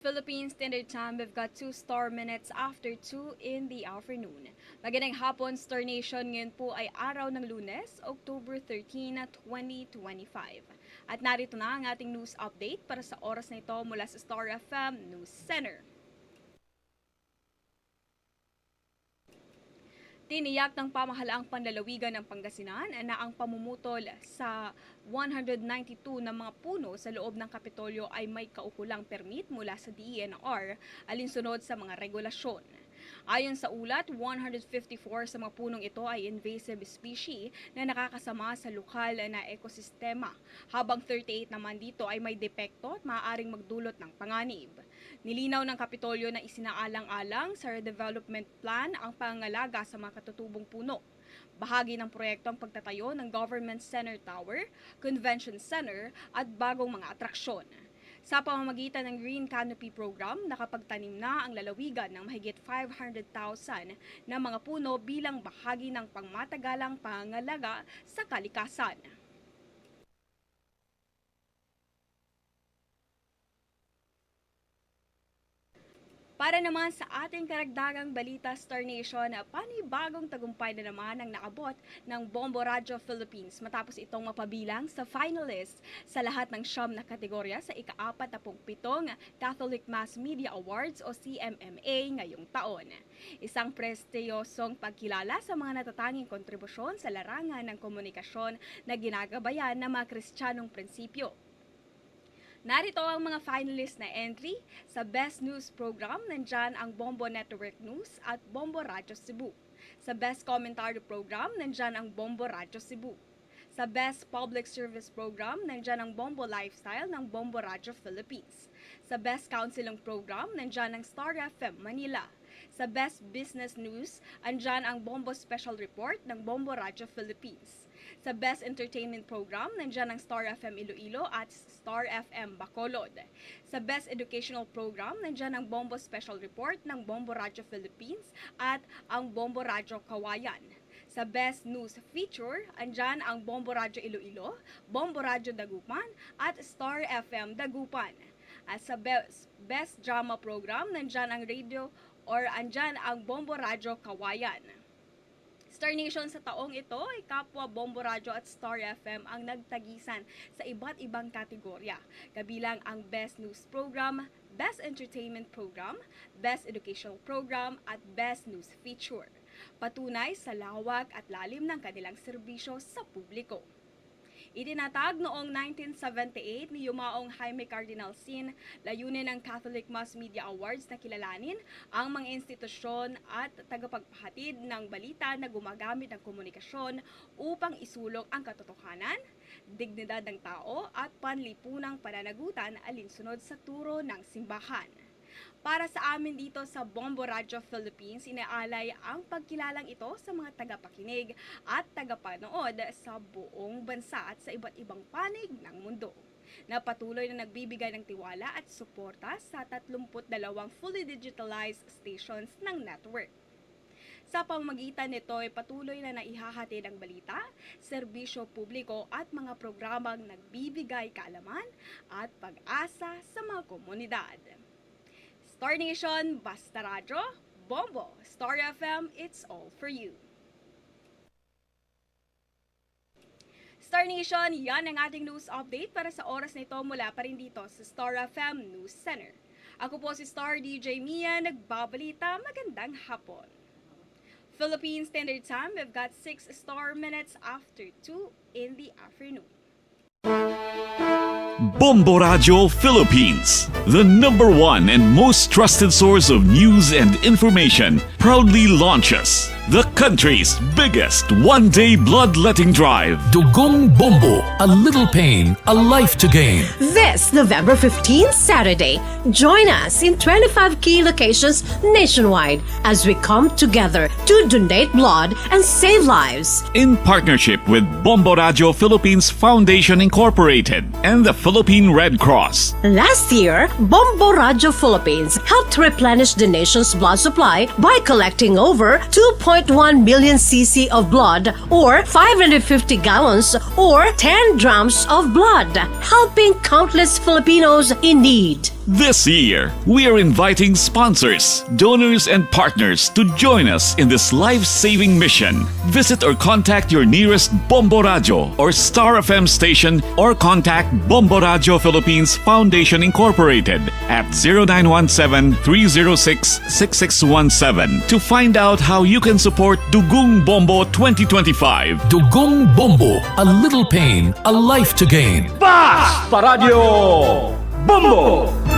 Philippine Standard Time, we've got 2 star minutes after 2 in the afternoon. Magandang hapon, Star Nation. Ngayon po ay araw ng lunes, October 13, 2025. At narito na ang ating news update para sa oras na ito mula sa Star FM News Center. Tiniyak ng pamahalaang panlalawigan ng Pangasinan na ang pamumutol sa 192 na mga puno sa loob ng Kapitolyo ay may kaukulang permit mula sa DENR alinsunod sa mga regulasyon. Ayon sa ulat, 154 sa mga punong ito ay invasive species na nakakasama sa lokal na ekosistema, habang 38 naman dito ay may depekto at maaaring magdulot ng panganib. Nilinaw ng Kapitolyo na isinaalang-alang sa redevelopment plan ang pangangalaga sa mga katutubong puno. Bahagi ng proyekto ang pagtatayo ng Government Center Tower, Convention Center at bagong mga atraksyon. Sa pamamagitan ng Green Canopy Program, nakapagtanim na ang lalawigan ng mahigit 500,000 na mga puno bilang bahagi ng pangmatagalang pangangalaga sa kalikasan. Para naman sa ating karagdagang balita Star Nation, panibagong tagumpay na naman ang naabot ng Bombo Radio Philippines matapos itong mapabilang sa finalist sa lahat ng siyam na kategorya sa ika-apat na pitong Catholic Mass Media Awards o CMMA ngayong taon. Isang prestiyosong pagkilala sa mga natatanging kontribusyon sa larangan ng komunikasyon na ginagabayan ng mga kristyanong prinsipyo. Narito ang mga finalist na entry sa Best News Program. Nandyan ang Bombo Network News at Bombo Radyo Cebu. Sa Best Commentary Program, nandyan ang Bombo Radyo Cebu. Sa Best Public Service Program, nandyan ang Bombo Lifestyle ng Bombo Radyo Philippines. Sa Best Counseling Program, nandyan ang Star FM Manila. Sa Best Business News, andyan ang Bombo Special Report ng Bombo Radyo Philippines. Sa Best Entertainment Program, nandyan ang Star FM Iloilo at Star FM Bacolod. Sa Best Educational Program, nandyan ang Bombo Special Report ng Bombo Radyo Philippines at ang Bombo Radyo Kawayan. Sa Best News Feature, andyan ang Bombo Radyo Iloilo, Bombo Radyo Dagupan at Star FM Dagupan. At sa Best, Best Drama Program, nandyan ang radio or andyan ang Bombo Radyo Kawayan. Star Nation sa taong ito ay kapwa Bombo Radio at Star FM ang nagtagisan sa iba't ibang kategorya, kabilang ang Best News Program, Best Entertainment Program, Best Educational Program at Best News Feature. Patunay sa lawak at lalim ng kanilang serbisyo sa publiko. Itinatag noong 1978 ni Yumaong Jaime Cardinal Sin layunin ng Catholic Mass Media Awards na kilalanin ang mga institusyon at tagapagpahatid ng balita na gumagamit ng komunikasyon upang isulong ang katotohanan, dignidad ng tao at panlipunang pananagutan alinsunod sa turo ng simbahan. Para sa amin dito sa Bombo Radio Philippines, inaalay ang pagkilalang ito sa mga tagapakinig at tagapanood sa buong bansa at sa iba't ibang panig ng mundo na patuloy na nagbibigay ng tiwala at suporta sa 32 fully digitalized stations ng network. Sa pamamagitan nito ay patuloy na naihahatid ang balita, serbisyo publiko at mga programang nagbibigay kaalaman at pag-asa sa mga komunidad. Star Nation, Basta Radyo, Bombo, Star FM, it's all for you. Star Nation, yan ang ating news update para sa oras na ito mula pa rin dito sa Star FM News Center. Ako po si Star DJ Mia, nagbabalita, magandang hapon. Philippine Standard Time, we've got 6 star minutes after 2 in the afternoon. Bombo Radio Philippines, the number one and most trusted source of news and information, proudly launches the country's biggest one day bloodletting drive. Dugong Bombo, a little pain, a life to gain. This November 15th, Saturday, join us in 25 key locations nationwide as we come together to donate blood and save lives. In partnership with Bombo Radio Philippines Foundation Incorporated and the Philippine Red Cross. Last year, Bombo Radio Philippines helped replenish the nation's blood supply by collecting over 2.1 million cc of blood or 550 gallons or 10 drums of blood, helping countless Filipinos in need. This year, we are inviting sponsors, donors, and partners to join us in this life-saving mission. Visit or contact your nearest Bombo Radio or Star FM station or contact Bombo Radio Philippines Foundation Incorporated at 0917-306-6617 to find out how you can support Dugung Bombo 2025. Dugong Bombo, a little pain, a life to gain. Paradyo Bombo!